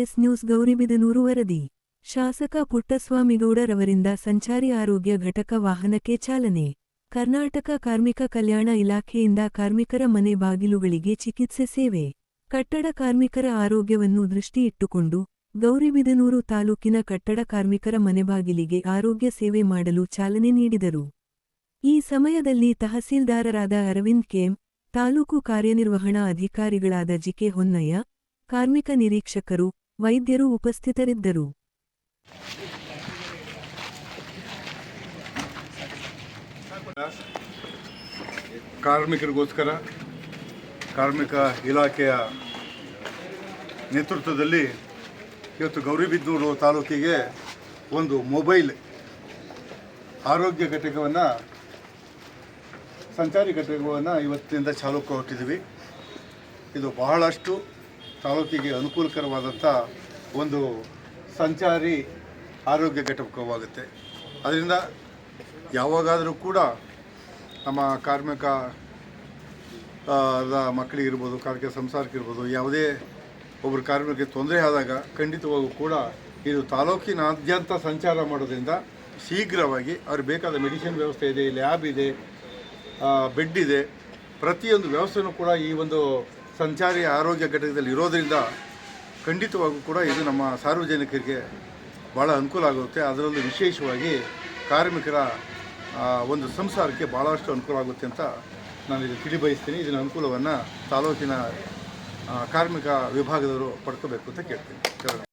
S news Gauribidanur ವರದಿ. ಶಾಸಕ ಪುಟ್ಟಸ್ವಾಮಿಗೌಡರವರಿಂದ ಸಂಚಾರಿ ಆರೋಗ್ಯ ಘಟಕ ವಾಹನಕ್ಕೆ ಚಾಲನೆ. ಕರ್ನಾಟಕ ಕಾರ್ಮಿಕ ಕಲ್ಯಾಣ ಇಲಾಖೆಯಿಂದ ಕಾರ್ಮಿಕರ ಮನೆ ಬಾಗಿಲುಗಳಿಗೆ ಚಿಕಿತ್ಸೆ ಸೇವೆ. ಕಟ್ಟಡ ಕಾರ್ಮಿಕರ ಆರೋಗ್ಯವನ್ನು ದೃಷ್ಟಿಯಿಟ್ಟುಕೊಂಡು ಗೌರಿಬಿದನೂರು ತಾಲೂಕಿನ ಕಟ್ಟಡ ಕಾರ್ಮಿಕರ ಮನೆಬಾಗಿಲಿಗೆ ಆರೋಗ್ಯ ಸೇವೆ ಮಾಡಲು ಚಾಲನೆ ನೀಡಿದರು. ಈ ಸಮಯದಲ್ಲಿ ತಹಸೀಲ್ದಾರರಾದ ಅರವಿಂದ್ ಕೇಂ. ತಾಲೂಕು ಕಾರ್ಯನಿರ್ವಹಣಾ ಅಧಿಕಾರಿಗಳಾದ ಜಿಕೆ ಹೊನ್ನಯ್ಯ, ಕಾರ್ಮಿಕ ನಿರೀಕ್ಷಕರು ವೈದ್ಯರು ಉಪಸ್ಥಿತರಿದ್ದರು. ಕಾರ್ಮಿಕರಿಗೋಸ್ಕರ ಕಾರ್ಮಿಕ ಇಲಾಖೆಯ ನೇತೃತ್ವದಲ್ಲಿ ಇವತ್ತು ಗೌರಿಬಿದನೂರು ತಾಲೂಕಿಗೆ ಒಂದು ಮೊಬೈಲ್ ಆರೋಗ್ಯ ಘಟಕವನ್ನು, ಸಂಚಾರಿ ಘಟಕವನ್ನು ಇವತ್ತಿನಿಂದ ಚಾಲೂ ಕೊಟ್ಟಿದ್ದೀವಿ. ಇದು ಬಹಳಷ್ಟು ತಾಲೂಕಿಗೆ ಅನುಕೂಲಕರವಾದಂಥ ಒಂದು ಸಂಚಾರಿ ಆರೋಗ್ಯ ಘಟಕವಾಗುತ್ತೆ. ಅದರಿಂದ ಯಾವಾಗಾದರೂ ಕೂಡ ನಮ್ಮ ಕಾರ್ಮಿಕ ಮಕ್ಕಳಿಗಿರ್ಬೋದು ಕಾರ್ಮಿಕ ಸಂಸಾರಕ್ಕಿರ್ಬೋದು ಯಾವುದೇ ಒಬ್ಬರು ಕಾರ್ಮಿಕರಿಗೆ ತೊಂದರೆ ಆದಾಗ ಖಂಡಿತವಾಗೂ ಕೂಡ ಇದು ತಾಲೂಕಿನಾದ್ಯಂತ ಸಂಚಾರ ಮಾಡೋದ್ರಿಂದ ಶೀಘ್ರವಾಗಿ ಅವ್ರಿಗೆ ಬೇಕಾದ ಮೆಡಿಸಿನ್ ವ್ಯವಸ್ಥೆ ಇದೆ, ಲ್ಯಾಬ್ ಇದೆ ಬೆಡ್ ಇದೆ, ಪ್ರತಿಯೊಂದು ವ್ಯವಸ್ಥೆನೂ ಕೂಡ ಈ ಒಂದು ಸಂಚಾರಿ ಆರೋಗ್ಯ ಘಟಕದಲ್ಲಿ ಇರೋದರಿಂದ ಖಂಡಿತವಾಗೂ ಕೂಡ ಇದು ನಮ್ಮ ಸಾರ್ವಜನಿಕರಿಗೆ ಭಾಳ ಅನುಕೂಲ ಆಗುತ್ತೆ. ಅದರಲ್ಲೂ ವಿಶೇಷವಾಗಿ ಕಾರ್ಮಿಕರ ಒಂದು ಸಂಸಾರಕ್ಕೆ ಭಾಳಷ್ಟು ಅನುಕೂಲ ಆಗುತ್ತೆ ಅಂತ ನಾನು ಇದು ತಿಳಿಬಯಸ್ತೀನಿ. ಇದರ ಅನುಕೂಲವನ್ನು ತಾಲೂಕಿನ ಕಾರ್ಮಿಕ ವಿಭಾಗದವರು ಪಡ್ಕೋಬೇಕು ಅಂತ ಕೇಳ್ತೀನಿ.